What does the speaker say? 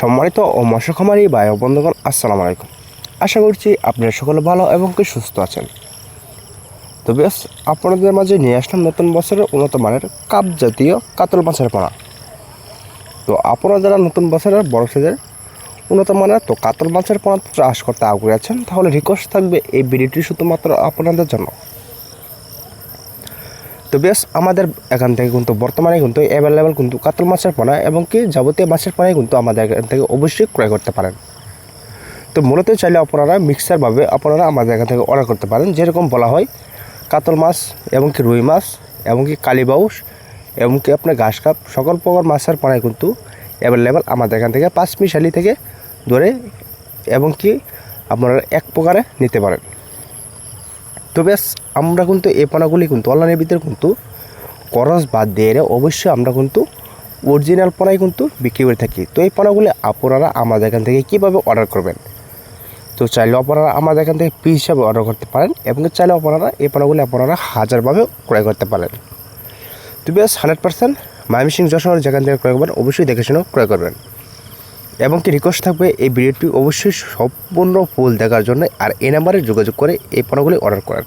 সম্মানিত ও ভাই ও বন্ধুগণ, আসসালামু আলাইকুম। আশা করছি আপনারা সকলে ভালো এবং কি সুস্থ আছেন। তো বেশ, আপনাদের মাঝে নিয়ে আসলাম নতুন বছরের উন্নত মানের কাপ জাতীয় কাতল মাছের পোনা। তো আপনারা যারা নতুন বছরের বড় সাইজের উন্নত মানের তো কাতল মাছের পোনা চাষ করতে আগ্রহী আছেন, তাহলে রিকোয়েস্ট থাকবে এই ভিডিওটি শুধুমাত্র আপনাদের জন্য। তো বেশ, আমাদের এখান থেকে কিন্তু বর্তমানে কিন্তু অ্যাভেলেবেল কিন্তু কাতল মাছের পোনা এবং কি যাবতীয় মাছের পোনাই কিন্তু আমাদের এখান থেকে অবশ্যই ক্রয় করতে পারেন। তো মূলত চাইলে আপনারা মিক্সারভাবে আপনারা আমাদের এখান থেকে অর্ডার করতে পারেন। যেরকম বলা হয়, কাতল মাছ এবং কি রুই মাছ এবং কি কালীবাউস এবং কি আপনার ঘাস কাপ, সকল প্রকার মাছের পোনাই কিন্তু অ্যাভেলেবেল আমাদের এখান থেকে পাঁচ মিশালি থেকে ধরে এবং কি আপনারা এক প্রকারে নিতে পারেন। তো ব্যাস, আমরা কিন্তু এই পোনাগুলি কিন্তু অনলাইনের ভিতরে কিন্তু খরচ বাদ দিয়ে অবশ্যই আমরা কিন্তু অরিজিনাল পোনাই কিন্তু বিক্রি করে থাকি। তো এই পোনাগুলি আপনারা আমাদের এখান থেকে কীভাবে অর্ডার করবেন? তো চাইলে আপনারা আমাদের এখান থেকে পিস হিসাবে অর্ডার করতে পারেন এবং চাইলে আপনারা এই পোনাগুলি আপনারা হাজারভাবে ক্রয় করতে পারেন। তো বেশ হান্ড্রেড পার্সেন্ট মাইমিসিং যশোর যেখান থেকে ক্রয় করবেন, অবশ্যই দেখে শুনে ক্রয় করবেন। এবং কি রিকোয়েস্ট থাকবে এই ভিডিওটি অবশ্যই সম্পূর্ণ ফুল দেখার জন্য আর এই নাম্বারে যোগাযোগ করে এই পণ্যগুলি অর্ডার করেন